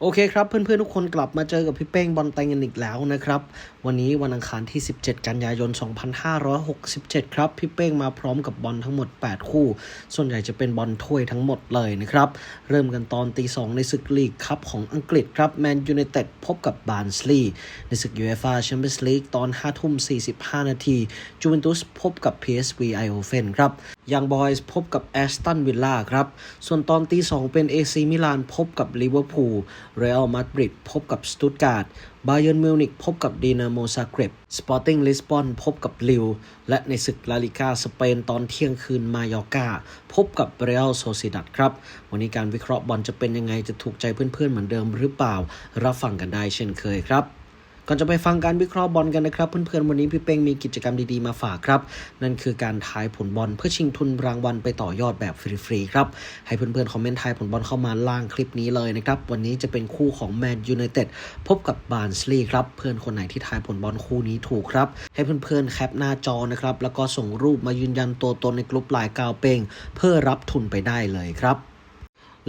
โอเคครับเพื่อนๆทุกคนกลับมาเจอกับพี่เป้งบอลไตงกันอีกแล้วนะครับ วันนี้วันอังคารที่ 17 กันยายน 2567 ครับ พี่เป้งมาพร้อมกับบอลทั้งหมด 8 คู่ ส่วนใหญ่จะเป็นบอลถ้วยทั้งหมดเลยนะครับ เริ่มกันตอนตี 2 ในศึกลีกคัพของอังกฤษครับแมนยูไนเต็ดพบกับบาร์นสลีย์ในศึกยูเอฟ่าแชมเปี้ยนส์ลีกตอน5ทุ่ม45 นาทีจูเวนตุสพบกับ PSV ไอโอเฟนครับ ยังบอยส์พบกับแอสตันวิลล่าครับ ส่วนตอนตี2เป็น AC มิลานพบกับลิเวอร์พูลเรอัลมาดริดพบกับสตุตการ์ดบาเยิร์นมิวนิกพบกับดีนาโมซาเกร็บสปอร์ติ้งลิสบอนพบกับลิว และในศึกลาลิกาสเปนตอนเที่ยงคืนมายอกาพบกับเรอัลโซซิดัดครับ วันนี้การวิเคราะห์บอลจะเป็นยังไงจะถูกใจเพื่อนๆเหมือนเดิมหรือเปล่า รับฟังกันได้เช่นเคยครับ ก่อนจะไปฟังการวิเคราะห์บอลกันนะครับ เพื่อนๆวันนี้พี่เป้งมีกิจกรรมดีๆมาฝากครับ นั่นคือการทายผลบอลเพื่อชิงทุนรางวัลไปต่อยอดแบบฟรีๆครับ ให้เพื่อนๆคอมเมนต์ทายผลบอลเข้ามาล่างคลิปนี้เลยนะครับ วันนี้จะเป็นคู่ของแมนยูไนเต็ดพบกับบาร์นสลีย์ครับ เพื่อนคนไหนที่ทายผลบอลคู่นี้ถูกครับ ให้เพื่อนๆแคปหน้าจอนะครับ แล้วก็ส่งรูปมายืนยันตัวตนในกลุ่มไลน์กาวเป้งเพื่อรับทุนไปได้เลยครับ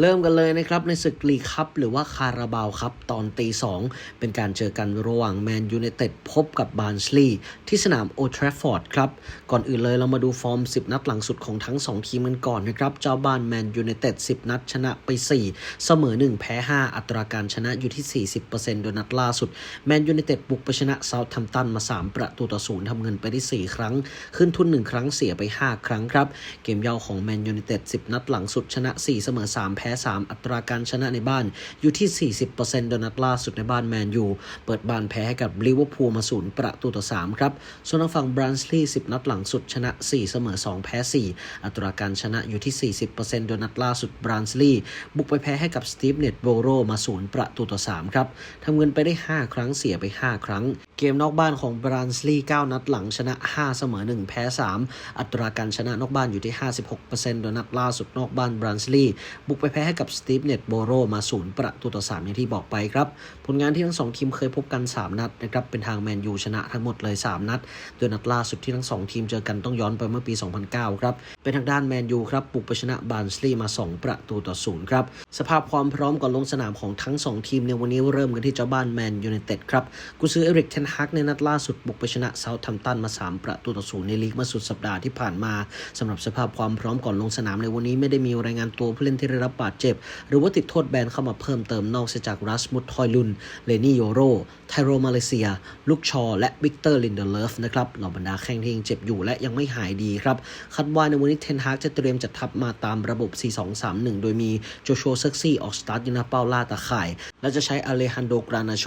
เริ่มกันเลยนะครับ ในศึกลีคัพหรือว่าคาราบาวครับ ตอนตีสองเป็นการเจอกันระหว่างแมนยูไนเต็ดพบกับบาร์นสลีย์ที่สนามโอทราฟอร์ดครับ ก่อนอื่นเลยเรามาดูฟอร์ม 10 นัดหลังสุดของทั้ง 2 ทีมกันก่อนนะครับ เจ้าบ้านแมนยูไนเต็ด10 นัดชนะไป 4 เสมอ 1 แพ้ 5 อัตราการชนะอยู่ที่ 40%โดยนัดล่าสุดแมนยูไนเต็ดบุกไปชนะเซาท์แฮมตันมา 3 ประตูต่อศูนย์ทำเงินไปได้4ครั้ง ขึ้นทุน 1 ครั้งเสียไป 5 ครั้งครับเกมเยาของแมนยูไนเต็ด10 นัดหลังสุดชนะ 4 เสมอ 3 แพ้พ้3 อัตราการชนะในบ้านอยู่ที่ 40%โดยนัดล่าสุดในบ้านแมนยู เปิดบ้านแพ้ให้กับลิเวอร์พูลมาศูนย์ประตูต่อ 3 ครับ ส่วนทางฝั่งบรันสลีย์10 นัดหลังสุดชนะ 4 เสมอ 2 แพ้ 4 อัตราการชนะอยู่ที่ 40%โดยนัดล่าสุดบรันสลีย์บุกไปแพ้ให้กับสตีฟเน็ตโบโรมาศูนย์ประตูต่อ 3 ครับทำเงินไปได้ 5 ครั้งเสียไป 5 ครั้งเกมนอกบ้านของบรันสลีย์9นัดหลังชนะ 5 เสมอ 1 แพ้ 3 อัตราการชนะนอกบ้านอยู่ที่ 56%โดยนัดล่าสุดนอกบ้านบรันสลีย์บุกไปแพ้ให้กับสตีฟเน็ตโบโรมาศูนย์ประตูต่อ3อย่างที่บอกไปครับ ผลงานที่ทั้ง2ทีมเคยพบกัน 3 นัดนะครับ เป็นทางแมนยูชนะทั้งหมดเลย 3 นัด โดยนัดล่าสุดที่ทั้ง2ทีมเจอกันต้องย้อนไปเมื่อปี 2009 ครับ เป็นทางด้านแมนยูครับบุกไปชนะบร์นสลีย์มา 2 ประตูต่อศูนย์ครับ สภาพความพร้อมก่อนลงสนามของทั้ง 2 ทีมในวันนี้เริ่มกันที่เจ้าบ้านแมนยูไนเต็ดครับกุซือเอริกเทนฮักในนัดล่าสุดบุกไปชนะเซาท์แฮมตันมา 3 ประตูต่อศูนย์ในลีกมื่อสุดสัปดาห์ที่ผ่านมาสำหรับสภาพความพร้อมก่อนลงสนามในวันนี้ไม่ได้มีรายงานตัวผู้เล่นที่ได้รับบาดเจ็บ หรือว่าติดโทษแบนเข้ามาเพิ่มเติมนอกจากรัสมุดทอยลุน เลนี่โยโร ไทโรมาเลเซียลูกชอ และวิกเตอร์ลินเดอร์เลฟนะครับเหล่าบรรดาแข้งที่ยังเจ็บอยู่และยังไม่หายดีครับคาดว่าในวันนี้เทนฮากจะเตรียมจัดทัพมาตามระบบ 4-2-3-1 โดยมีโจชัวเซ็กซี่ออกสตาร์ทยูนาเปาล่าตาข่ายและจะใช้อเลฮันโด กรานาโช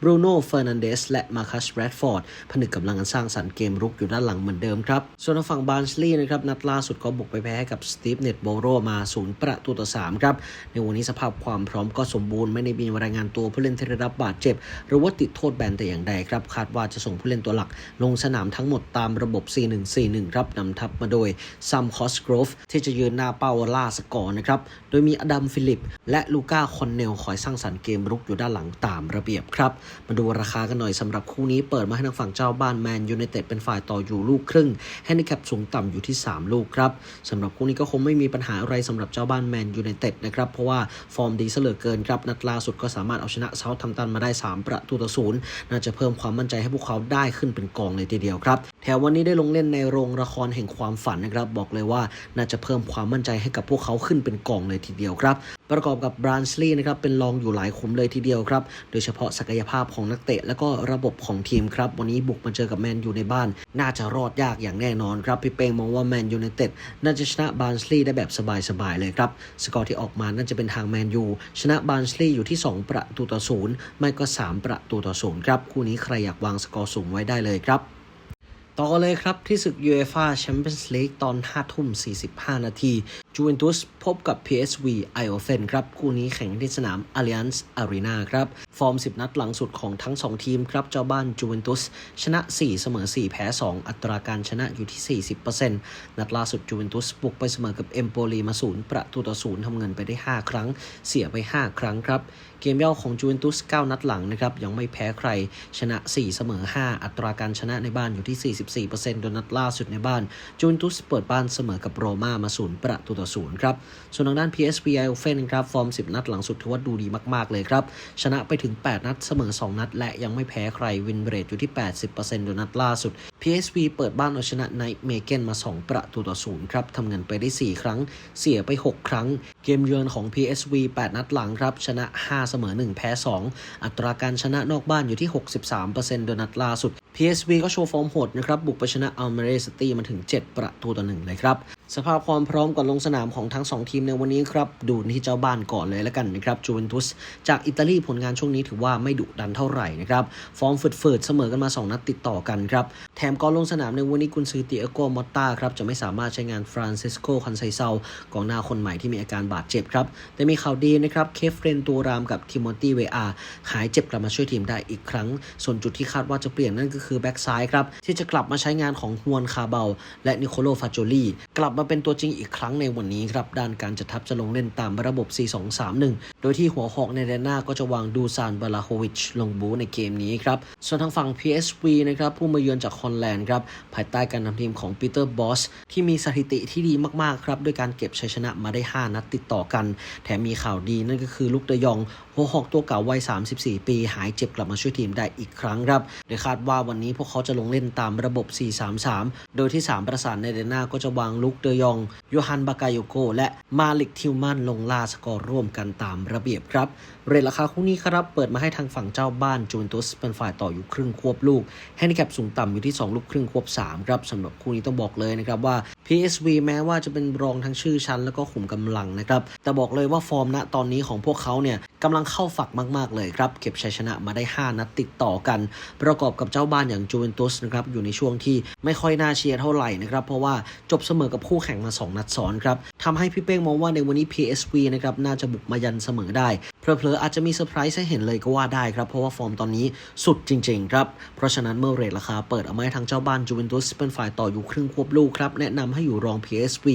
บรูโน่เฟอร์นันเดสและมาคัสแรดฟอร์ดผนึกกำลังกันสร้างสรรค์เกมรุกอยู่ด้านหลังเหมือนเดิมครับ ส่วนทางฝั่งบาร์นสลีย์นะครับนัดล่าสุดก็บุกไปแพ้กับสตีฟเน็ตโบโรมาศูนย์ประตูต่อ3ครับ ในวันนี้สภาพความพร้อมก็สมบูรณ์ไม่ได้มีรายงานตัวผู้เล่นที่ได้รับบาดเจ็บ หรือว่าติดโทษแบนแต่อย่างใดครับคาดว่าจะส่งผู้เล่นตัวหลัก ลงสนามทั้งหมดตามระบบ 4-1-4-1 ครับนำทัพมาโดยซัมคอสโกรฟที่จะยืนหน้าเป้าล่าสกอร์นะครับโดยมีอดัมฟิลิป และลูก้าคอนเนลคอยสร้างสรรค์เกมรุกอยู่ด้านหลังตามระเบียบครับ มาดูราคากันหน่อยสำหรับคู่นี้เปิดมาให้ทางฝั่งเจ้าบ้านแมนยูไนเต็ดเป็นฝ่ายต่ออยู่ลูกครึ่งแฮนดิแคปสูงต่ำอยู่ที่ 3 ลูกครับสำหรับคู่นี้ก็คงไม่มีปัญหาอะไรสำหรับเจ้าบ้านแมนยูไนเต็ดนะครับเพราะว่าฟอร์มดีเสลือเกินครับนัดล่าสุดก็สามารถเอาชนะเซาท์แฮมตันมาได้ 3 ประตูต่อศูนย์น่าจะเพิ่มความมั่นใจให้พวกเขาได้ขึ้นเป็นกองเลยทีเดียวครับแถมวันนี้ได้ลงเล่นในโรงละครแห่งความฝันนะครับ บอกเลยว่าน่าจะเพิ่มความมั่นใจให้กับพวกเขาขึ้นเป็นกองเลยทีเดียวครับ ประกอบกับ บรานสลีย์นะครับเป็นรองอยู่หลายขุมเลยทีเดียวครับ โดยเฉพาะศักยภาพของนักเตะและก็ระบบของทีมครับ วันนี้บุกมาเจอกับแมนยูในบ้าน น่าจะรอดยากอย่างแน่นอนครับ พี่เป้งมองว่าแมนยูไนเต็ดน่าจะชนะบารานสลีย์ได้แบบสบายๆเลยครับ สกอร์ที่ออกมาน่าจะเป็นทางแมนยูชนะบารานสลีย์อยู่ที่ 2 ประตูต่อศูนย์ไม่ก็ 3 ประตูต่อศูนย์ครับคู่นี้ใครอยากวางสกอร์สูงไว้ได้เลยครับต่อเลยครับที่ศึก UEFA Champions League ตอน 5 ทุ่ม 45 นาทีจูเวนตุสพบกับ PSV i o f e n ครับ คู่นี้แข่งที่สนาม Allianz Arena ครับ ฟอร์ม 10 นัดหลังสุดของทั้ง 2 ทีมครับ เจ้าบ้านจูเวนตุสชนะ 4 เสมอ 4 แพ้ 2 อัตราการชนะอยู่ที่ 40%นัดล่าสุดจูเวนตุสบุกไปเสมอกับเอมโปลีมาศูนย์ประตูต่อศูนย์ทำเงินไปได้ 5 ครั้ง เสียไป 5 ครั้งครับ เกมเย่าของจูเวนตุส 9 นัดหลังนะครับ ยังไม่แพ้ใคร ชนะ 4 เสมอ 5 อัตราการชนะในบ้านอยู่ที่ 44%โดยนัดล่าสุดในบ้านจูเวนตุสเปิดบ้านเสมอกับโรม่ามาศูนย์ประตูต่อศูนย์ครับ ส่วนทางด้าน PSV Eindhoven ครับ ฟอร์ม 10 นัดหลังสุดถือว่าดูดีมาก ๆ เลยครับ ชนะไปถึง 8 นัดเสมอ 2 นัด และยังไม่แพ้ใครวินเรทอยู่ที่ 80%โดยนัดล่าสุด PSV เปิดบ้านเอาชนะไนท์เมเกนมา 2 ประตูต่อศูนย์ครับทำเงินไปได้ 4 ครั้ง เสียไป 6 ครั้ง เกมเยือนของ PSV 8 นัดหลังครับ ชนะ 5 เสมอ 1 แพ้ 2 อัตราการชนะนอกบ้านอยู่ที่ 63%โดยนัดล่าสุด PSV ก็โชว์ฟอร์มโหดนะครับ บุกไปชนะอัลเมเรสตี้มาถึง 7 ประตูต่อหนึ่งเลยครับ สภาพความพร้อมก่อนลงสนามของทั้ง 2 ทีมในวันนี้ครับ ดูที่เจ้าบ้านก่อนเลยแล้วกันนะครับจูเวนตุสจากอิตาลีผลงานช่วงนี้ถือว่าไม่ดุดันเท่าไหร่นะครับ ฟอร์มฝืดๆเสมอกันมา 2 นัดติดต่อกันครับ แถมก่อนลงสนามในวันนี้กุนซือเตียโกมอตตาครับ จะไม่สามารถใช้งานฟรานซิสโกคันไซเซากองหน้าคนใหม่ที่มีอาการบาดเจ็บครับ แต่มีข่าวดีนะครับเคฟเรนตูรามกับทิโมธีเวอาหายเจ็บกลับมาช่วยทีมได้อีกครั้ง ส่วนจุดที่คาดว่าจะเปลี่ยนนั่นก็คือแบ็กซ้ายครับที่จะกลับมาใช้งานของฮวนคาเบลและนิโคโลฟาโจลีกลับมาเป็นตัวจริงอีกครั้งในวันนี้ครับ ด้านการจัดทัพจะลงเล่นตามระบบ 4-2-3-1 โดยที่หัวหอกในแดนหน้าก็จะวางดูซานบาลาโฮวิชลงบูในเกมนี้ครับ ส่วนทางฝั่ง PSV นะครับผู้มาเยือนจากฮอลแลนด์ครับภายใต้การนำทีมของปีเตอร์บอสที่มีสถิติที่ดีมากๆครับด้วยการเก็บชัยชนะมาได้ 5 นัดติดต่อกัน แถมมีข่าวดีนั่นก็คือลูกเดยองโฮฮอกตัวเก่าวัย 34 ปี หายเจ็บกลับมาช่วยทีมได้อีกครั้งครับโดยคาดว่าวันนี้พวกเขาจะลงเล่นตามระบบ 4-3-3 โดยที่ 3 ประสานในเดนหน้าก็จะวางลุกเดยองโยฮันบากายโก และมาลิกทิวมันลงล่าสกอร์ร่วมกันตามระเบียบครับ เรทราคาคู่นี้ครับ เปิดมาให้ทางฝั่งเจ้าบ้านจูเวนตุสเป็นฝ่ายต่ออยู่ครึ่งควบลูกแฮนดิแคปสูงต่ำอยู่ที่ 2 ลูกครึ่งควบ 3 ครับสำหรับคู่นี้ต้องบอกเลยนะครับว่า PSV แม้ว่าจะเป็นรองทั้งชื่อชั้นแล้วก็ขุมกำลังนะครับ แต่บอกเลยว่าฟอร์มณตอนนี้ของพวกเขาเนี่ยกำลังเข้าฝักมาก ๆ เลยครับ เก็บชัยชนะมาได้ 5 นัดติดต่อกัน ประกอบกับเจ้าบ้านอย่างจูเวนตุสนะครับอยู่ในช่วงที่ไม่ค่อยน่าเชียร์เท่าไหร่นะครับเพราะว่าจบเสมอกับคู่แข่งมา 2 นัดซ้อนครับทำให้พี่เป้งมองว่าในวันนี้ PSV นะครับน่าจะบุกมายันเสมอได้เพลอๆอาจจะมีเซอร์ไพรส์ให้เห็นเลยก็ว่าได้ครับ เพราะว่าฟอร์มตอนนี้สุดจริง ๆ ครับ เพราะฉะนั้นเมื่อเรทราคาเปิดเอามาให้ทางเจ้าบ้านจูเวนตุสเป็นฝ่ายต่ออยู่ครึ่งควบลูกครับ แนะนำให้อยู่รอง PSV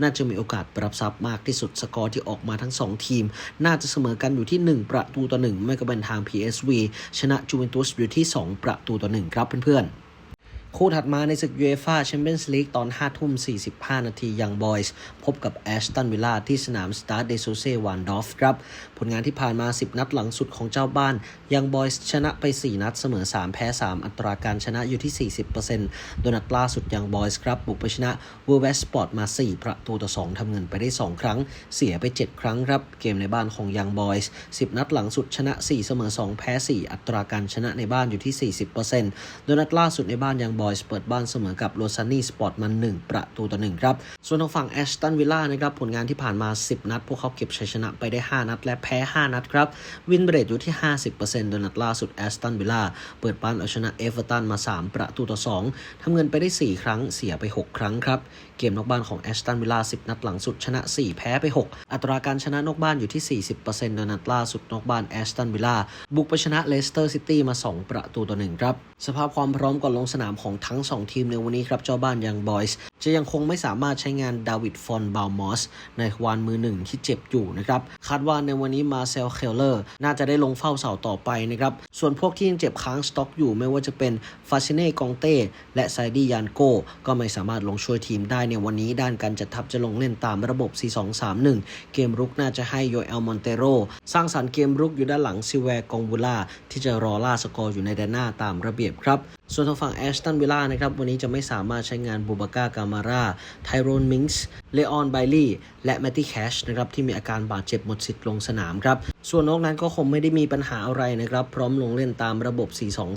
น่าจะมีโอกาสปรับซับมากที่สุดสกอร์ที่ออกมาทั้ง 2 ทีม น่าจะเสมอกันอยู่ที่ 1 ประตูต่อ1ไม่ก็เป็นทาง PSV ชนะจูเวนตุสอยู่ที่ 2 ประตูต่อ1ครับเพื่อนๆ คู่ถัดมาในศึกยูเอฟ่าแชมเปี้ยนส์ลีกตอน 5 ทุ่ม 45 นาทียังบอยส์พบกับแอสตันวิลล่าที่สนามสตาร์เดซูเซวานดอฟครับ ผลงานที่ผ่านมา 10 นัดหลังสุดของเจ้าบ้านยังบอยส์ชนะไป 4 นัดเสมอ 3 แพ้ 3 อัตราการชนะอยู่ที่ 40%โดยนัดล่าสุดยังบอยส์ครับ บุกไปชนะเวอร์เวสปอร์ตมา 4 ประตูต่อ 2 ทำเงินไปได้ 2 ครั้ง เสียไป 7 ครั้งครับ เกมในบ้านของยังบอยส์10 นัดหลังสุดชนะ 4 เสมอ 2 แพ้ 4 อัตราการชนะในบ้านอยู่ที่ 40%โดยนัดล่าสุดในบ้านยังบอยส์เปิดบ้านเสมอกับโรซานี่สปอร์ตมัน1ประตูต่อ1ครับ ส่วนทางฝั่งแอสตันวิลล่านะครับผลงานที่ผ่านมา 10 นัด พวกเขาเก็บชัยชนะไปได้ 5 นัด และแพ้ 5 นัดครับ วินเบรทอยู่ที่ 50%โดยนัดล่าสุดแอสตันวิลล่าเปิดบ้านเอาชนะเอเวอร์ตันมา 3 ประตูต่อ 2 ทำเงินไปได้ 4 ครั้งเสียไป 6 ครั้งครับ เกมนอกบ้านของแอสตันวิลล่า10 นัดหลังสุดชนะ 4 แพ้ไป 6 อัตราการชนะนอกบ้านอยู่ที่ 40%โดยนัดล่าสุดนอกบ้านแอสตันวิลล่าบุกไปชนะเลสเตอร์ซิตี้มา 2 ประตูต่อ1ครับสภาพความพร้อมก่อนลงสนามของทั้ง 2 ทีมในวันนี้ครับ เจ้าบ้านยังบอยส์จะยังคงไม่สามารถใช้งานดาวิดฟอนบาลมอสในวานมือหนึ่งที่เจ็บอยู่นะครับ คาดว่าในวันนี้มาเซลเคลเลอร์ น่าจะได้ลงเฝ้าเสาต่อไปนะครับ ส่วนพวกที่ยังเจ็บค้างสต็อกอยู่ไม่ว่าจะเป็นฟาชิเน่กองเต้และไซดี้ยานโก้ก็ไม่สามารถลงช่วยทีมได้ในวันนี้ด้านการจัดทัพจะลงเล่นตามระบบ 4-2-3-1 เกมรุกน่าจะให้โยเอลมอนเตโรสร้างสรรค์เกมรุกอยู่ด้านหลังซิแวร์กองบูล่าที่จะรอล่าสกอร์อยู่ในแดนหน้าตามระเบียบครับ ส่วนทางฝั่งแอสตันวิลล่านะครับวันนี้จะไม่สามารถใช้งานบูบาก้ากามาร่าไทโรนมิงส์เลออนไบลี่และแมตตี้แคชนะครับที่มีอาการบาดเจ็บหมดสิทธิ์ลงสนามครับส่วนนอกนั้นก็คงไม่ได้มีปัญหาอะไรนะครับพร้อมลงเล่นตามระบบ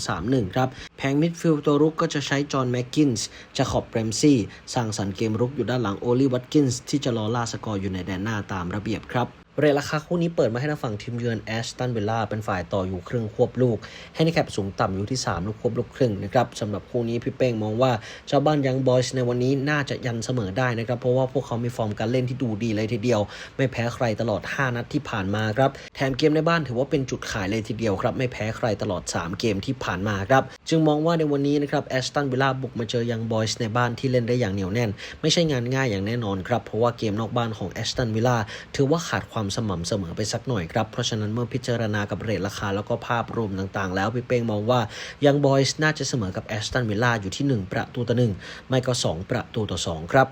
4-2-3-1 ครับแผงมิดฟิลด์ตัวรุกก็จะใช้จอห์นแม็กกินส์จาขอบเบรมซี่สร้างสรรค์เกมรุกอยู่ด้านหลังโอลีวัตกินส์ที่จะรอล่าสกอร์อยู่ในแดนหน้าตามระเบียบครับ เรทราคาคู่นี้เปิดมาให้ทางฝั่งทีมเยือนแอสตันเวลล่าเป็นฝ่ายต่ออยู่ครึ่งควบลูก ให้ในแคปสูงต่ำอยู่ที่ 3 ลูกควบลูกครึ่งนะครับสำหรับคู่นี้พี่เป้งมองว่าเจ้าบ้านยังบอยส์ในวันนี้น่าจะยันเสมอได้นะครับ เพราะว่าพวกเขามีฟอร์มการเล่นที่ดูดีเลยทีเดียว ไม่แพ้ใครตลอด 5 นัดที่ผ่านมาครับแถมเกมในบ้านถือว่าเป็นจุดขายเลยทีเดียวครับไม่แพ้ใครตลอด 3 เกมที่ผ่านมาครับจึงมองว่าในวันนี้นะครับแอสตันเวลล่าบุกมาเจอยังบอยส์ในบ้านที่เล่นได้อย่างเหนียวแน่น ไม่ใช่งานง่ายอย่างแน่นอนครับเพราะว่าเกมนอกบ้านของแอสตันวิลล่าถือว่าขาดความสม่ำเสมอไปสักหน่อยครับ เพราะฉะนั้นเมื่อพิจารณากับเรทราคาแล้วก็ภาพรวมต่างๆ แล้วพี่เป้งมองว่ายังบอยส์น่าจะเสมอกับแอสตันวิลล่าอยู่ที่ 1 ประตูต่อหนึ่งไม่ก็ 2 ประตูต่อ 2 ครับ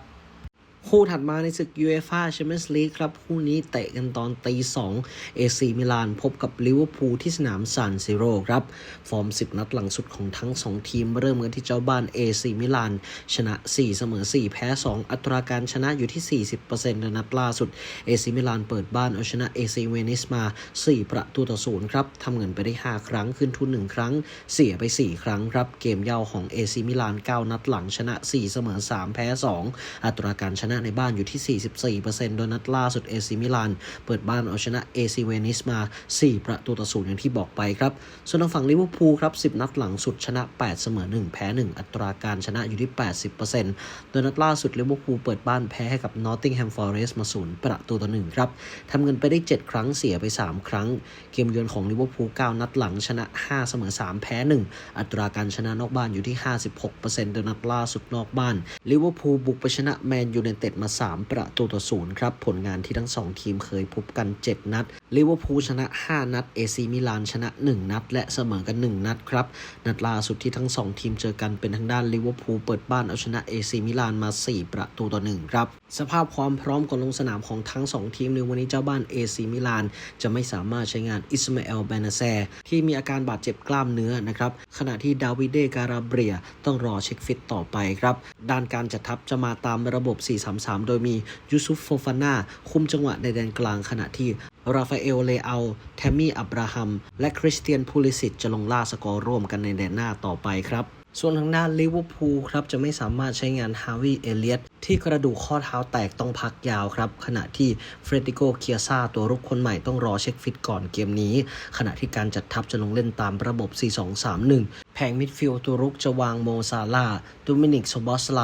คู่ถัดมาในศึก UEFA Champions League ครับ คู่นี้เตะกันตอนตี2 AC มิลานพบกับลิเวอร์พูลที่สนามซานซิโรครับ ฟอร์ม 10 นัดหลังสุดของทั้ง 2 ทีม เริ่มกันที่เจ้าบ้าน AC มิลานชนะ 4 เสมอ 4 แพ้ 2 อัตราการชนะอยู่ที่ 40%ในนัดล่าสุด AC มิลานเปิดบ้านเอาชนะ AC เวนิสมา 4 ประตูต่อ0ครับทำเงินไปได้ 5 ครั้งขึ้นทุน 1 ครั้ง เสียไป 4 ครั้งครับเกมเย่าของ AC มิลาน 9 นัดหลังชนะ 4 เสมอ 3 แพ้ 2 อัตราการชนะในบ้านอยู่ที่ 44%โดยนัดล่าสุด AC มิลานเปิดบ้านเอาชนะ AC เวนิสมา 4 ประตูต่อ0อย่างที่บอกไปครับ ส่วนทางฝั่งลิเวอร์พูลครับ 10 นัดหลังสุดชนะ 8 เสมอ 1 แพ้ 1 อัตราการชนะอยู่ที่ 80%โดยนัดล่าสุดลิเวอร์พูลเปิดบ้านแพ้ให้กับ Nottingham Forest มา0ประตูต่อ1ครับทำเงินไปได้ 7 ครั้งเสียไป 3 ครั้ง เกมเยือนของลิเวอร์พูล9นัดหลังชนะ 5 เสมอ 3 แพ้ 1 อัตราการชนะนอกบ้านอยู่ที่ 56%โดยนัดล่าสุดนอกบ้านลิเวอร์พูลบุกไปชนะแมนยูไนเเต็ดมา 3 ประตูต่อศูนย์ครับ ผลงานที่ทั้ง 2 ทีมเคยพบกัน 7 นัด ลิเวอร์พูลชนะ 5 นัดเอซีมิลานชนะ 1 นัด และเสมอกัน 1 นัดครับ นัดล่าสุดที่ทั้ง 2 ทีมเจอกันเป็นทางด้านลิเวอร์พูลเปิดบ้านเอาชนะเอซีมิลานมา 4 ประตูต่อ 1 ครับ สภาพความพร้อมก่อนลงสนามของทั้ง 2 ทีมในวันนี้เจ้าบ้านเอซีมิลานจะไม่สามารถใช้งานอิสมาเอลแบนาแซที่มีอาการบาดเจ็บกล้ามเนื้อนะครับขณะที่ดาวิเดการาเบียต้องรอเช็คฟิตต่อไปครับด้านการจัดทัพจะมาตามระบบ 4-3-3 โดยมียูซุฟโฟฟาน่าคุมจังหวะในแดนกลางขณะที่ ราฟาเอล เลอาแทมมี่ อับราฮัม และคริสเตียนพูลิสิตจะลงล่าสกอร์ร่วมกันในแดนหน้าต่อไปครับส่วนทางด้านลิเวอร์พูลครับจะไม่สามารถใช้งานฮาวิเอเลียตที่กระดูกข้อเท้าแตกต้องพักยาวครับ ขณะที่เฟรดิโกเคียซาตัวรุกคนใหม่ต้องรอเช็คฟิตก่อนเกมนี้ ขณะที่การจัดทัพจะลงเล่นตามระบบ 4-2-3-1 แผงมิดฟิลด์ตัวรุกจะวางโมซาลาดูมินิกโซบอสไล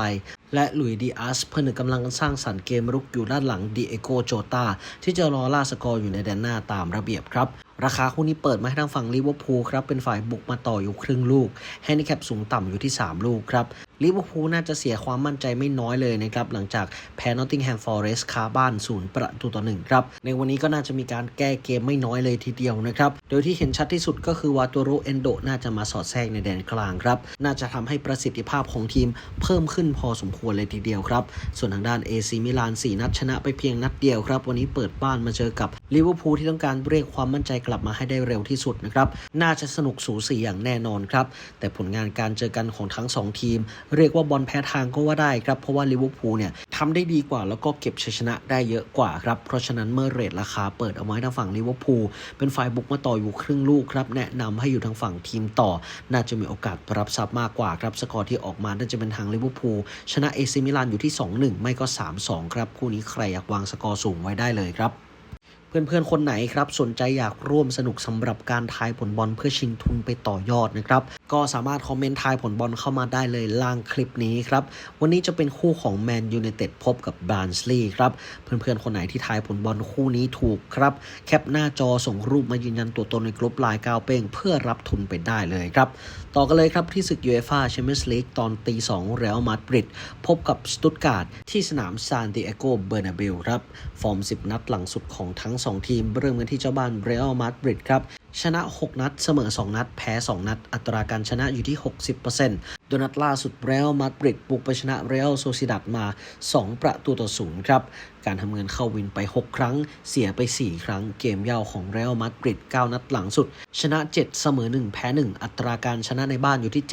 และหลุยดีอาสเพื่อนึกกำลังสร้างสรรค์เกมรุกอยู่ด้านหลังดีเอโกโจตาที่จะรอล่าสกอร์อยู่ในแดนหน้าตามระเบียบครับราคาคู่นี้เปิดมาให้ทางฝั่งลิเวอร์พูลครับ เป็นฝ่ายบุกมาต่ออยู่ครึ่งลูกแฮนดิแคปสูงต่ำอยู่ที่ 3 ลูกครับ ลิเวอร์พูลน่าจะเสียความมั่นใจไม่น้อยเลยนะครับ หลังจากแพ้นอตติงแฮมฟอร์เรสต์คาบ้านศูนย์ประตูต่อหนึ่งครับ ในวันนี้ก็น่าจะมีการแก้เกมไม่น้อยเลยทีเดียวนะครับ โดยที่เห็นชัดที่สุดก็คือวาตัวโรเอนโดน่าจะมาสอดแทรกในแดนกลางครับ น่าจะทำให้ประสิทธิภาพของทีมเพิ่มขึ้นพอสมควรเลยทีเดียวครับ ส่วนทางด้าน AC มิลาน4นัดชนะไปเพียงนัดเดียวครับ วันนี้เปิดบ้านมาเจอกับลิเวอร์พูลที่ต้องการเรียกความมั่นใจกลับมาให้ได้เร็วที่สุดนะครับ น่าจะสนุกสูสีอย่างแน่นอนครับ แต่ผลงานการเจอกันของทั้ง 2 ทีมเรียกว่าบอลแพ้ทางก็ว่าได้ครับ เพราะว่าลิเวอร์พูลเนี่ยทำได้ดีกว่า แล้วก็เก็บชัยชนะได้เยอะกว่าครับ เพราะฉะนั้นเมื่อเรทราคาเปิดเอาไว้ทางฝั่งลิเวอร์พูลเป็นฝ่ายบุกมาต่ออยู่ครึ่งลูกครับ แนะนำให้อยู่ทางฝั่งทีมต่อ น่าจะมีโอกาสรับทรัพย์มากกว่าครับ สกอร์ที่ออกมาน่าจะเป็นทางลิเวอร์พูลชนะเอซิมิลานอยู่ที่ 2-1 ไม่ก็ 3-2 ครับ คู่นี้ใครอยากวางสกอร์สูงไว้ได้เลยครับ เพื่อนๆ คนไหนครับสนใจอยากร่วมสนุกสำหรับการทายผลบอลเพื่อชิงทุนไปต่อยอดนะครับ ก็สามารถคอมเมนต์ทายผลบอลเข้ามาได้เลยล่างคลิปนี้ครับ วันนี้จะเป็นคู่ของแมนยูไนเต็ดพบกับบรานสลีย์ครับ เพื่อนๆ คนไหนที่ทายผลบอลคู่นี้ถูกครับ แคปหน้าจอส่งรูปมายืนยันตัวตนในกลุ่มไลน์ก้าวเป้งเพื่อรับทุนไปได้เลยครับต่อกันเลยครับที่ศึกยูเอฟ่าแชมเปี้ยนส์ลีกตอนตีสองเรอัลมาดริดพบกับสตุตการ์ดที่สนามซานติเอโกเบอร์นาเบลครับ ฟอร์ม 10 นัดหลังสุดของทั้ง 2 ทีม เริ่มกันที่เจ้าบ้านเรอัลมาดริดครับชนะ 6 นัด เสมอ 2 นัด แพ้ 2 นัด อัตราการชนะอยู่ที่ 60%โดยนัดล่าสุดเรอัลมาดริดบุกไปชนะเรอัลโซซิดัดมา 2 ประตูต่อศูนย์ครับ การทำเงินเข้าวินไป 6 ครั้ง เสียไป 4 ครั้ง เกมเย่าของเรอัลมาดริด 9 นัดหลังสุด ชนะ 7 เสมอ 1 แพ้ 1 อัตราการชนะในบ้านอยู่ที่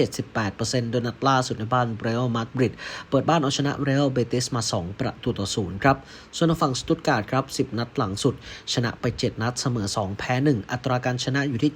78%โดยนัดล่าสุดในบ้านเรอัลมาดริด เปิดบ้านเอาชนะเรอัลเบติสมา 2 ประตูต่อศูนย์ครับ ส่วนทางฝั่งสตุตการ์ดครับ 10 นัดหลังสุด ชนะไป 7 นัด เสมอ 2 แพ้ 1 อัตราการชนะอยู่ที่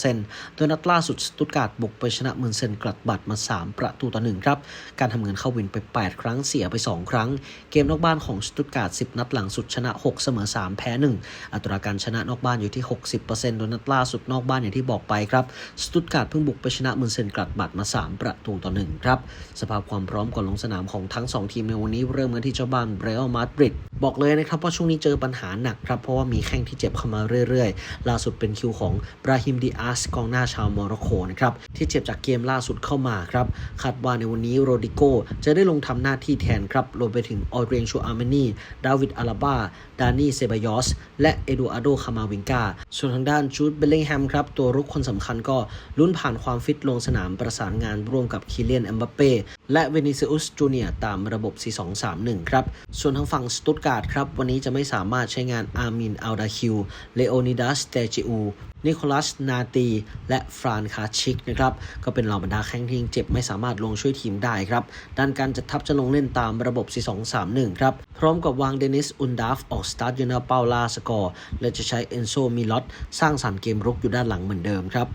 70%โดยนัดล่าสุดสตุตการ์ดบุกไปชนะเมืองเซนกลัดบัตมา 3 ประตูต่อ1ครับ การทำเงินเข้าวินไป 8 ครั้งเสียไป 2 ครั้ง เกมนอกบ้านของสตุตการ์ด10 นัดหลังสุดชนะ 6 เสมอ 3 แพ้ 1 อัตราการชนะนอกบ้านอยู่ที่ 60%โดยนัดล่าสุดนอกบ้านอย่างที่บอกไปครับสตุตการ์ดเพิ่งบุกไปชนะเมืองเซนกลัดบัตมา 3 ประตูต่อ1ครับสภาพความพร้อมก่อนลงสนามของทั้ง 2 ทีมในวันนี้เริ่มกันที่เจ้าบ้านเรอัลมาดริดบอกเลยนะครับว่าช่วงนี้เจอปัญหาหนักครับเพราะว่ามีแข้งที่เจ็บเข้ามาเรื่อยๆ ล่าสุดเป็นคิวของบราฮิมดิอาสกองหน้าชาวโมร็อกโกนะครับที่เจ็บจากเกมล่าสุดเข้ามาครับคาดว่าในวันนี้โรดิโกจะได้ลงทำหน้าที่แทนครับรวมไปถึงออเรียนชูอาร์เมนีดาวิดอาราบาดานีเซบายอส และเอดูอาโดคามาวิงกาส่วนทางด้านจูดเบลลิงแฮมครับตัวรุกคนสำคัญก็ลุ้นผ่านความฟิตลงสนามประสานงานร่วมกับคิเลียนเอมบัปเป้และเวนิซิอุสจูเนียตามระบบ 4-2-3-1 ครับ ส่วนทางฝั่งสตุตการ์ดครับ วันนี้จะไม่สามารถใช้งานอาร์มินอัลดาคิว เลโอนิดัส เตจิอูนิโคลัส นาตี และฟรานคาชิกนะครับ ก็เป็นเหล่าบรรดาแข้งที่ยังเจ็บไม่สามารถลงช่วยทีมได้ครับ ด้านการจัดทัพจะลงเล่นตามระบบ 4-2-3-1 ครับ พร้อมกับวางเดนิส อุนดาฟ ออกสตาร์ทยูนาเปาลาสกอร์ และจะใช้เอนโซ มิลอตสร้างสรรค์เกมรุกอยู่ด้านหลังเหมือนเดิมครับ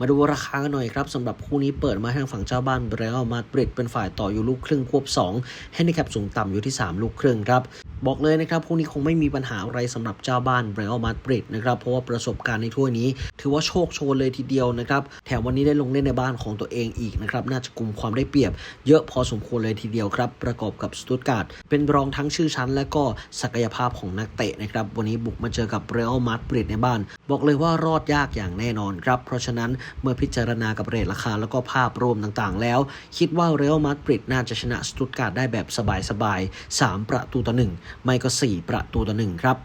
มาดูราคากันหน่อยครับสำหรับคู่นี้เปิดมาทางฝั่งเจ้าบ้านเรอัลมาดริดเป็นฝ่ายต่ออยู่ลูกครึ่งควบ2ให้ในแคปสูงต่ำอยู่ที่ 3 ลูกครึ่งครับ บอกเลยนะครับคู่นี้คงไม่มีปัญหาอะไรสำหรับเจ้าบ้านเรอัลมาดริดนะครับเพราะว่าประสบการณ์ในถ้วยนี้ ถือว่าโชคโชนเลยทีเดียวนะครับแถมวันนี้ได้ลงเล่นในบ้านของตัวเองอีกนะครับน่าจะกลุ่มความได้เปรียบ เยอะพอสมควรเลยทีเดียวครับประกอบกับสตุตการ์ดเป็นรองทั้งชื่อชั้น และก็ศักยภาพของนักเตะนะครับวันนี้บุกมาเจอกับเรอัลมาดริดในบ้านบอกเลยว่ารอดยากอย่างแน่นอนครับ เพราะฉะนั้นเมื่อพิจารณากับเรทราคาแล้วก็ภาพรวมต่างๆ แล้ว คิดว่าเรอัลมาดริดน่าจะชนะสตุตการ์ดได้แบบสบายๆ3ประตูต่อ1ไม่ก็ 4 ประตูต่อ1ครับ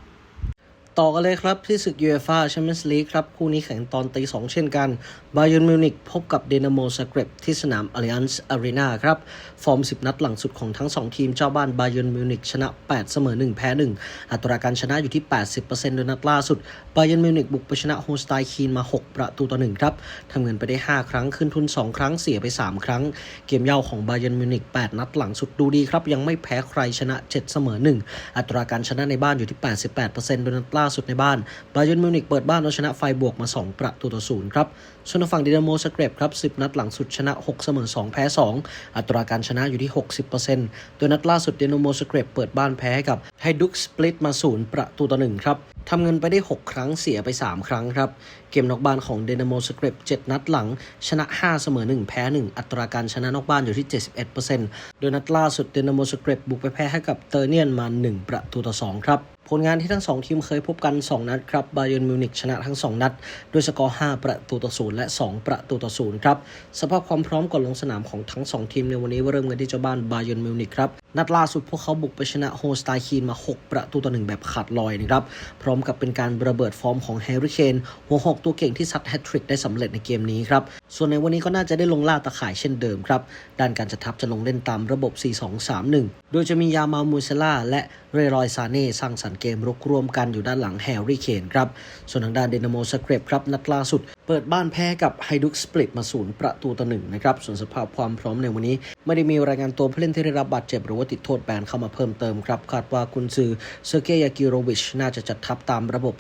ต่อกันเลยครับ ที่ศึกยูเอฟ่าแชมเปี้ยนส์ลีกครับ คู่นี้แข่งตอนตีสองเช่นกันบาเยิร์นมิวนิกพบกับเดนาโมซาเกรบที่สนามอ l ล a อันส์อารีนาครับ ฟอร์ม 10 นัดหลังสุดของทั้ง 2 ทีมเจ้าบ้านบาเยิร์นมิวนิกชนะ 8 เสมอ 1 แพ้ 1 อัตราการชนะอยู่ที่ 80%โดยนัดล่าสุดบาเยิร์นมิวนิกบุกไปชนะโฮสไตคีนมา 6 ประตูต่อ1ครับทำเงินไปได้ 5 ครั้งขึ้นทุน 2 ครั้งเสียไป 3 ครั้ง เกมเย่าของบาเยิร์นมิวนิก8นัดหลังสุดดูดีครับยังไม่แพ้ใครชนะ 7 เสมอ 1 อัตราการชนะในบ้านอยู่ที่ 88%โดยนัดล่าสุดในบ้านบาเยิร์นมิวนิกเปิดบ้านเอาชนะไฟบวกมา 2 ประตูต่อศูนย์ครับส่วนฝั่งดินาโมสเกรบครับ 10 นัดหลังสุดชนะ 6 เสมอ 2 แพ้ 2 อัตราการชนะอยู่ที่ 60%โดยนัดล่าสุดดินาโมสเกรบเปิดบ้านแพ้กับไฮดุกสปลิตมาศูนย์ประตูต่อ1ครับทำเงินไปได้ 6 ครั้งเสียไป 3 ครั้งครับ เกมนอกบ้านของเดนโมสเกรบ7 นัดหลัง ชนะ 5 เสมอ 1 แพ้ 1 อัตราการชนะนอกบ้านอยู่ที่ 71%โดยนัดล่าสุดเดนโมสเกรบบุกไปแพ้ให้กับเตอร์เนียนมา 1 ประตูต่อ 2 ครับ ผลงานที่ทั้ง 2 ทีมเคยพบกัน 2 นัดครับ บาเยิร์นมิวนิกชนะทั้ง 2 นัด ด้วยสกอร์ 5 ประตูต่อศูนย์และ 2 ประตูต่อศูนย์ครับ สภาพความพร้อมก่อนลงสนามของทั้ง 2 ทีมในวันนี้เริ่มกันที่เจ้าบ้านบาเยิร์นมิวนิกครับนัดล่าสุดพวกเขาบุกไปชนะโฮสไตคีนมา 6 ประตูต่อ1แบบขาดลอยนะครับ พร้อมกับเป็นการระเบิดฟอร์มของแฮร์รี่เคนหัวหอกตัวเก่งที่ซัดแฮตทริกได้สำเร็จในเกมนี้ครับ ส่วนในวันนี้ก็น่าจะได้ลงล่าตะข่ายเช่นเดิมครับ ด้านการจัดทัพจะลงเล่นตามระบบ 4-2-3-1 โดยจะมียามามูเซล่าและเรย์รอยซาเน่สร้างสรรค์เกมรุกร่วมกันอยู่ด้านหลังแฮร์รี่เคนครับ ส่วนทางด้านเดนโมสเกรบครับนัดล่าสุด เปิดบ้านแพ้กับไฮดุกสปลิตมาศูนย์ประตูต่อหนึ่งนะครับ ส่วนสภาพความพร้อมในวันนี้ ไม่ได้มีรายงานตัวผู้เล่นที่ได้รับบาดเจ็บหรือว่าติดโทษแบนเข้ามาเพิ่มเติมครับ คาดว่ากุนซือเซอร์เกย์ยากิโรวิช น่าจะจัดทัพตามระบบ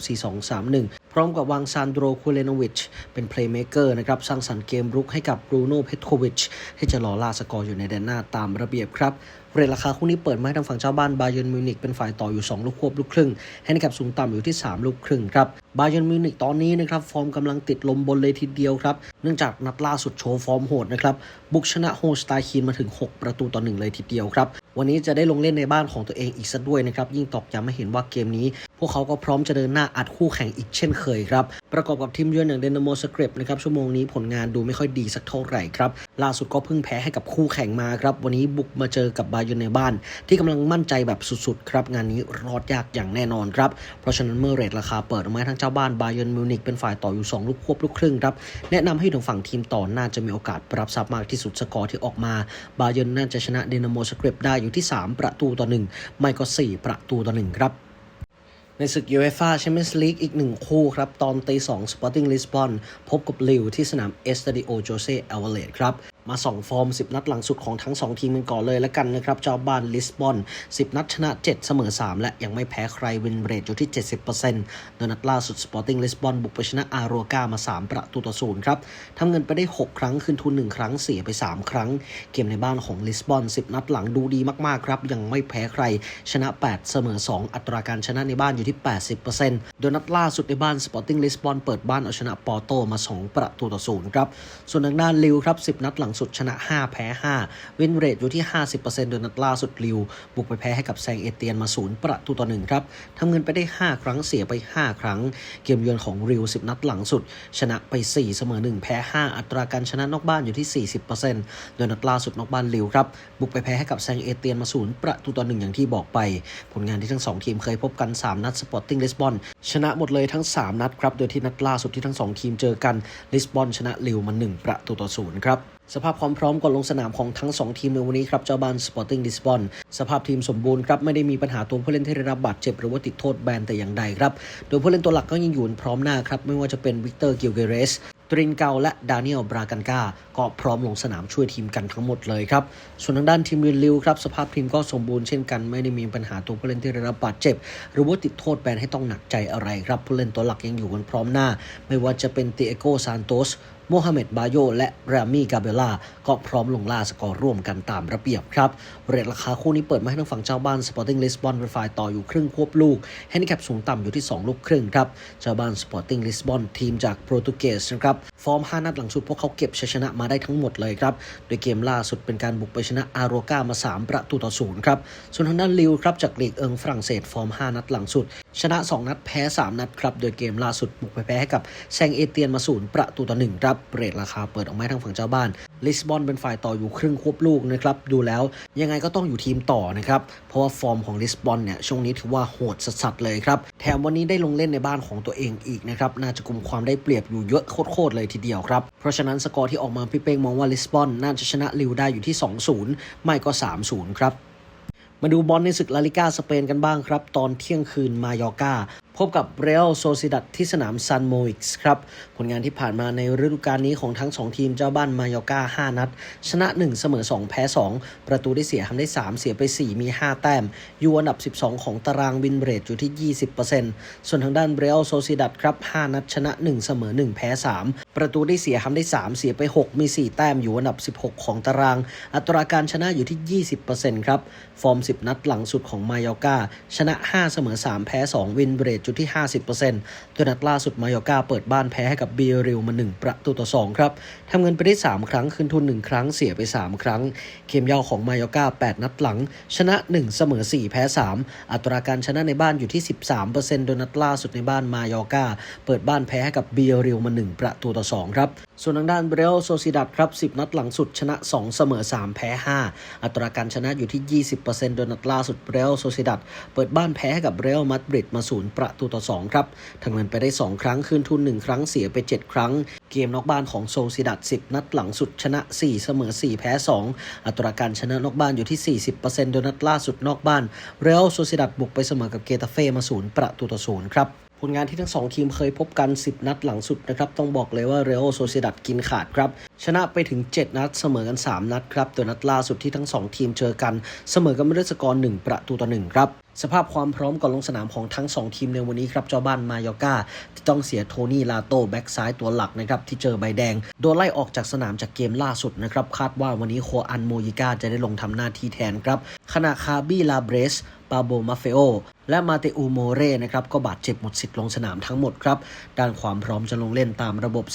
4-2-3-1 พร้อมกับวางซานโดรคูเลโนวิช เป็นเพลย์เมเกอร์นะครับ สร้างสรรค์เกมรุกให้กับบรูโน่เพโทวิชที่จะรอล่าสกอร์อยู่ในแดนหน้าตามระเบียบครับ เรทราคาคู่นี้เปิดมาให้ทางฝั่งเจ้าบ้านบาเยิร์นมิวนิกเป็นฝ่ายต่ออยู่ 2 ลูกควบลูกครึ่งแฮนดิแคปสูงต่ำอยู่ที่ 3 ลูกครึ่งครับบาเยิร์นมิวนิกตอนนี้นะครับฟอร์มกำลังติดลมบนเลยทีเดียวครับ เนื่องจากนัดล่าสุดโชว์ฟอร์มโหดนะครับบุกชนะโฮสไตคีนมาถึง 6 ประตูต่อ1เลยทีเดียวครับ วันนี้จะได้ลงเล่นในบ้านของตัวเองอีกสักด้วยนะครับยิ่งตอกย้ำให้เห็นว่าเกมนี้ พวกเขาก็พร้อมจะเดินหน้าอัดคู่แข่งอีกเช่นเคยครับประกอบกับทีมเยือนอย่างเดนโมสเกรบนะครับชั่วโมงนี้ผลงานดูไม่ค่อยดีสักเท่าไหร่ครับล่าสุดก็เพิ่งแพ้ให้กับคู่แข่งมาครับวันนี้บุกมาเจอกับบาเยิร์นในบ้าน ที่กำลังมั่นใจแบบสุดๆ ครับ งานนี้รอดยากอย่างแน่นอนครับ เพราะฉะนั้นเมื่อเรทราคาเปิดออกมาทั้งเจ้าบ้านบาเยิร์นมิวนิกเป็นฝ่ายต่ออยู่ 2 ลูกควบลูกครึ่งครับ แนะนำให้ทางฝั่งทีมต่อน่าจะมีโอกาสรับทรัพย์มากที่สุดสกอร์ที่ออกมา บาเยิร์นน่าจะชนะเดนโมสเกรบได้อยู่ที่ 3 ประตูต่อ 1 ไม่ก็ 4 ประตูต่อ 1 ครับในศึกยูเอฟ่าแชมเปี้ยนส์ลีกอีกหนึ่งคู่ครับ ตอนตีสองสปอร์ติ้งลิสบอนพบกับลิวที่สนามเอสตาดิโอโจเซอัลเวเลตครับ มาส่องฟอร์ม 10 นัดหลังสุดของทั้ง 2 ทีมกันก่อนเลยแล้วกันนะครับเจ้าบ้านลิสบอน 10 นัดชนะ 7 เสมอ 3 และยังไม่แพ้ใครวินเรทอยู่ที่ 70%โดยนัดล่าสุดสปอร์ติ้งลิสบอนบุกไปชนะอาโรกามา 3 ประตูต่อศูนย์ครับทำเงินไปได้ 6 ครั้งคืนทุน 1 ครั้งเสียไป 3 ครั้ง เกมในบ้านของลิสบอน 10 นัดหลังดูดีมากๆครับยังไม่แพ้ใครชนะ 8 เสมอ 2 อัตราการชนะในบ้านอยู่ที่ 80%โดยนัดล่าสุดในบ้านสปอร์ติ้งลิสบอนเปิดบ้านเอาชนะปอร์โตมา 2 ประตูต่อศูนย์ครับส่วนทางด้านลิวครับ10 นัดหลังสุดชนะ 5 แพ้ 5 วินเรทอยู่ที่ 50%โดยนัดล่าสุดลิว บุกไปแพ้ให้กับแซงเอเตียนมา 0 ประตูต่อ1ครับทำเงินไปได้ 5 ครั้งเสียไป 5 ครั้ง เกมเยือนของริว 10 นัดหลังสุด ชนะไป 4 เสมอ 1 แพ้ 5 อัตราการชนะนอกบ้านอยู่ที่ 40%โดยนัดล่าสุดนอกบ้านลิวครับบุกไปแพ้ให้กับแซงเอเตียนมา 0 ประตูต่อ1อย่างที่บอกไป ผลงานที่ทั้ง 2 ทีมเคยพบกัน 3 นัดสปอร์ติ้งลิสบอนชนะหมดเลยทั้ง 3 นัดครับโดยที่นัดล่าสุดที่ทั้ง 2 ทีมเจอกันลิสบอนชนะลิวมา1ประตูต่อ0ครับ สภาพความพร้อมก่อนลงสนามของทั้ง 2 ทีมในวันนี้ครับ เจ้าบ้าน Sporting Lisbon สภาพทีมสมบูรณ์ครับ ไม่ได้มีปัญหาตัวผู้เล่นที่ได้รับบาดเจ็บหรือว่าติดโทษแบนแต่อย่างใดครับ โดยผู้เล่นตัวหลักก็ยังอยู่พร้อมหน้าครับ ไม่ว่าจะเป็นวิกเตอร์กิลเกเรสตรินเกาและดานิเอลบรากันกาก็พร้อมลงสนามช่วยทีมกันทั้งหมดเลยครับ ส่วนทางด้านทีมเรียนลิวครับ สภาพทีมก็สมบูรณ์เช่นกันไม่ได้มีปัญหาตัวผู้เล่นที่ได้รับบาดเจ็บ หรือว่าติดโทษแบนให้ต้องหนักใจอะไรครับผู้เล่นตัวหลักยังอยู่กันพร้อมหน้า ไม่ว่าจะเป็นติเอโกซานโตส โมฮัมเหม็ดบาโยและรามี่กาเบล่าก็พร้อมลงล่าสกอร์ร่วมกันตามระเบียบครับ เรทราคาคู่นี้เปิดมาให้ทางฝั่งเจ้าบ้าน Sporting Lisbon เป็นฝ่ายต่ออยู่ครึ่งควบลูกแฮนดิแคปสูงต่ำอยู่ที่ 2 ลูกครึ่งครับ เจ้าบ้าน Sporting Lisbon ทีมจากโปรตุเกสนะครับ ฟอร์ม 5 นัดหลังสุดพวกเขาเก็บชัยชนะมาได้ทั้งหมดเลยครับ โดยเกมล่าสุดเป็นการบุกไปชนะอาโรกามา 3 ประตูต่อศูนย์ครับ ส่วนทางด้านลิวครับจากลีกเอิงฝรั่งเศสฟอร์ม 5 นัดหลังสุด ชนะ 2 นัดแพ้ 3 นัดครับ โดยเกมล่าสุดบุกไปแพ้ให้กับแซงเอเตียนมาศูนย์ประตูต่อหนึ่งครับเรทราคาเปิดออกมาให้ทางฝั่งเจ้าบ้านลิสบอนเป็นฝ่ายต่ออยู่ครึ่งควบลูกนะครับดูแล้วยังไงก็ต้องอยู่ทีมต่อนะครับเพราะว่าฟอร์มของลิสบอนเนี่ยช่วงนี้ถือว่าโหดสัสๆเลยครับแถมวันนี้ได้ลงเล่นในบ้านของตัวเองอีกนะครับน่าจะกลุ่มความได้เปรียบอยู่เยอะโคตรๆเลยทีเดียวครับเพราะฉะนั้นสกอร์ที่ออกมาพี่เป้งมองว่าลิสบอนน่าจะชนะลิวได้อยู่ที่ 2-0 ไม่ก็ 3-0 ครับมาดูบอลในศึกลาลิก้าสเปนกันบ้างครับ ตอนเที่ยงคืนมายอร์กา พบกับเรอัลโซซิดัดที่สนามซันโมอิกส์ครับ ผลงานที่ผ่านมาในฤดูกาลนี้ของทั้ง 2 ทีมเจ้าบ้านมายอกา5 นัด ชนะ 1 เสมอ 2 แพ้ 2 ประตูได้เสียทำได้ 3 เสียไป 4 มี 5 แต้ม อยู่อันดับ 12 ของตารางวินเรทอยู่ที่ 20%ส่วนทางด้านเรอัลโซซิดัดครับ 5 นัดชนะ 1 เสมอ 1 แพ้ 3 ประตูได้เสียทำได้ 3 เสียไป 6 มี 4 แต้มอยู่อันดับ 16 ของตาราง อัตราการชนะอยู่ที่ 20%ครับฟอร์ม 10 นัดหลังสุดของมายอกาชนะ 5 เสมอ 3 แพ้ 2 วินเรทอยู่ที่ 50%โดยนัดล่าสุดมายอกาเปิดบ้านแพ้ให้กับเบียริลมา 1 ประตูต่อ 2 ครับทำเงินไปได้ 3 ครั้ง คืนทุน 1 ครั้งเสียไป 3 ครั้ง เกมยาวของมายอกา8 นัดหลัง ชนะ 1 เสมอ 4 แพ้ 3 อัตราการชนะในบ้านอยู่ที่ 13%โดยนัดล่าสุดในบ้านมายอกาเปิดบ้านแพ้ให้กับเบียริลมา 1 ประตูต่อ 2 ครับส่วนทางด้านเบรลโซซิดัดครับ 10 นัดหลังสุดชนะ 2 เสมอ 3 แพ้ 5 อัตราการชนะอยู่ที่ 20%โดยนัดล่าสุดเบรลโซซิดัดเปิดบ้านแพ้ให้กับเรลมาดริดมา 0 ประตูต่อ 2 ครับทำเงินไปได้ 2 ครั้งคืนทุน 1 ครั้งเสียไป 7 ครั้ง เกมนอกบ้านของโซซิดัด10 นัดหลังสุดชนะ 4 เสมอ 4 แพ้ 2 อัตราการชนะนอกบ้านอยู่ที่ 40%โดยนัดล่าสุดนอกบ้านเรอัลโซซิดัดบุกไปเสมอกับเกตาเฟ่มา0ประตูต่อ0ครับผลงานที่ทั้ง 2 ทีมเคยพบกัน 10 นัดหลังสุดนะครับ ต้องบอกเลยว่าเรอัลโซเซดัดกินขาดครับ ชนะไปถึง 7 นัด เสมอกัน 3 นัดครับ ตัวนัดล่าสุดที่ทั้ง 2 ทีมเจอกัน เสมอกันไม่ด้วยสกอร์1ประตูต่อ1ครับ สภาพความพร้อมก่อนลงสนามของทั้ง 2 ทีมในวันนี้ครับเจ้าบ้านมายอกาที่ต้องเสียโทนี่ลาโต้แบ็กซ้ายตัวหลักนะครับที่เจอใบแดง โดนไล่ออกจากสนามจากเกมล่าสุดนะครับคาดว่าวันนี้โคอันโมยิกาจะได้ลงทำหน้าที่แทนครับขณะคาบี้ลาเบรส ปาโบมาเฟโอและมาเตอูโมเร่นะครับก็บาดเจ็บหมดสิทธิ์ลงสนามทั้งหมดครับ ด้านความพร้อมจะลงเล่นตามระบบ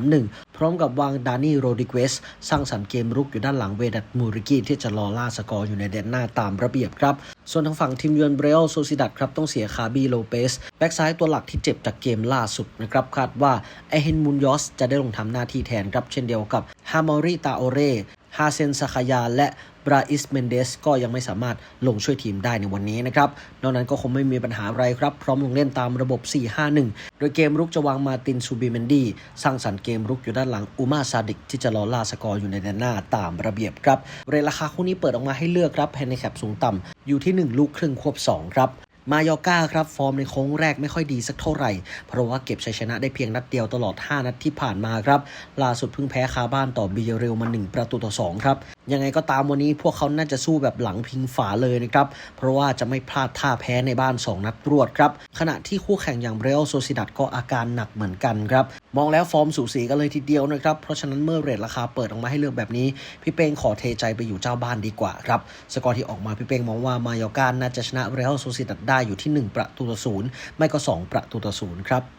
4-2-3-1 พร้อมกับวางดานี่โรดิเกสสร้างสรรค์เกมรุกอยู่ด้านหลังเวดัตมูริกีที่จะรอล่าสกอร์อยู่ในแดนหน้าตามระเบียบครับ ส่วนทางฝั่งทีมเยือนเบรลโซซิดัดครับต้องเสียคาบีโลเปสแบ็กซ้ายตัวหลักที่เจ็บจากเกมล่าสุดนะครับคาดว่าไอเฮนมุนยอสจะได้ลงทำหน้าที่แทนครับเช่นเดียวกับฮามอริตาโอเรฮาเซนซาคายาและ ราอิสเมนเดสก็ยังไม่สามารถลงช่วยทีมได้ในวันนี้นะครับ นอกนั้นก็คงไม่มีปัญหาอะไรครับ พร้อมลงเล่นตามระบบ 4-5-1 โดยเกมรุกจะวางมาตินซูบิเมนดีสร้างสรรค์เกมรุกอยู่ด้านหลังอูมาซาดิกที่จะรอล่าสกอร์อยู่ในแดนหน้าตามระเบียบครับเรทราคาคู่นี้เปิดออกมาให้เลือกครับแฮนดิแคปสูงต่ำอยู่ที่ 1 ลูกครึ่งควบ 2 ครับมายอก้าครับ ฟอร์มในโค้งแรกไม่ค่อยดีสักเท่าไหร่ เพราะว่าเก็บชัยชนะได้เพียงนัดเดียวตลอด 5 นัดที่ผ่านมาครับ ล่าสุดเพิ่งแพ้คาบ้านต่อบีเรลมา 1 ประตูต่อ 2 ครับ ยังไงก็ตามวันนี้พวกเขาน่าจะสู้แบบหลังพิงฝาเลยนะครับ เพราะว่าจะไม่พลาดท่าแพ้ในบ้าน 2 นัดรวดครับ ขณะที่คู่แข่งอย่างเรอัลโซซิดัดก็อาการหนักเหมือนกันครับ มองแล้วฟอร์มสูสีกันเลยทีเดียวนะครับ เพราะฉะนั้นเมื่อเรทราคาเปิดออกมาให้เลือกแบบนี้ พี่เป้งขอเทใจไปอยู่เจ้าบ้านดีกว่าครับ สกอร์ที่ออกมาพี่เป้งมองว่ามายอการน่าจะชนะเรอัลโซซิดัดได้อยู่ที่ 1 ประตูต่อศูนย์ไม่ก็ 2 ประตูต่อศูนย์ครับ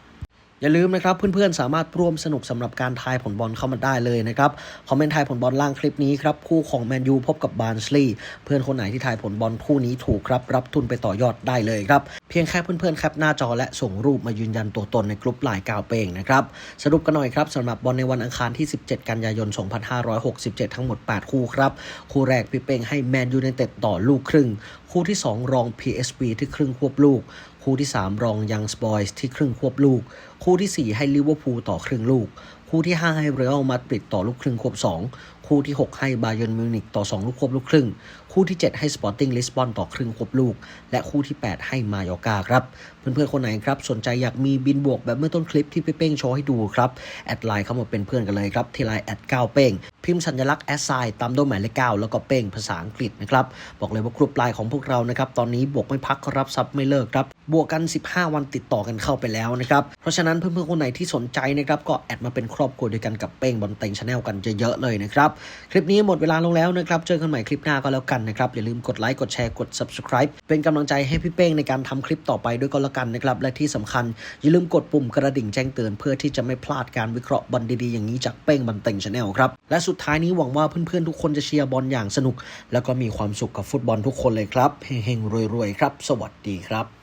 อย่าลืมนะครับเพื่อนๆ สามารถร่วมสนุกสำหรับการทายผลบอลเข้ามาได้เลยนะครับคอมเมนต์ทายผลบอลล่างคลิปนี้ครับคู่ของแมนยูพบกับบาร์นสลีย์เพื่อนคนไหนที่ทายผลบอลคู่นี้ถูกครับรับทุนไปต่อยอดได้เลยครับเพียงแค่เพื่อนๆแคปหน้าจอและส่งรูปมายืนยันตัวตนในกลุ่มหลายกาวเปงนะครับสรุปกันหน่อยครับสำหรับบอลในวันอังคารที่ 17 กันยายน 2567 ทั้งหมด 8 คู่ครับคู่แรกพี่เปงให้แมนยู i นเต็ดต่อลูกครึ่ง คู่ที่ 2 รอง PSV ที่ครึ่งควบลูก คู่ที่ 3 รองยังสปอยส์ที่ครึ่งควบลูก คู่ทีสี่ 4 ให้ลิเวอร์พูลต่อครึ่งลูก คู่ที่ 5 ให้เรอัลมาดริดต่อลูกครึ่งควบ 2 คู่ที่ 6 ให้บาเยิร์นมิวนิกต่อ 2 ลูกควบลูกครึ่งคู่ที่ 7 ให้สปอร์ติ้งลิสบอนต่อครึ่งควบลูก และคู่ที่ 8 ให้มายอกาครับ เพื่อนๆ คนไหนครับ สนใจอยากมีบินบวกแบบเมื่อต้นคลิปที่พี่เป้งโชว์ให้ดูครับ แอดไลน์เข้ามาเป็นเพื่อนกันเลยครับ ที่ไลน์แอด9เป้งพิมพ์สัญลักษณ์แอดไซน์ตามด้วยหมายเลข9แล้วก็เป้งภาษาอังกฤษนะครับ บอกเลยว่ากลุ่มไลน์ของพวกเรานะครับตอนนี้บวกไม่พักรับซับไม่เลิกครับบวกกัน 15 วันติดต่อกันเข้าไปแล้วนะครับ เพราะฉะนั้นเพื่อนๆคนไหนที่สนใจนะครับก็แอดมาเป็นครอบครัวด้วยกันกับเป้งบอลเต็งชาแนลกันเยอะๆเลยนะครับ คลิปนี้หมดเวลาลงแล้วนะครับ เจอกันใหม่คลิปหน้าก็แล้วกันนะครับ อย่าลืมกดไลค์กดแชร์กด subscribe เป็นกำลังใจให้พี่เป้งในการทำคลิปต่อไปด้วยก็แล้วกันนะครับ และที่สำคัญ อย่าลืมกดปุ่มกระดิ่งแจ้งเตือนเพื่อที่จะไม่พลาดการวิเคราะห์บอลดีๆอย่างนี้จากเป้งบันเต็งชาแนลครับ และสุดท้ายนี้หวังว่าเพื่อนๆทุกคนจะเชียร์บอลอย่างสนุก แล้วก็มีความสุขกับฟุตบอลทุกคนเลยครับเฮงๆรวยๆครับ สวัสดีครับ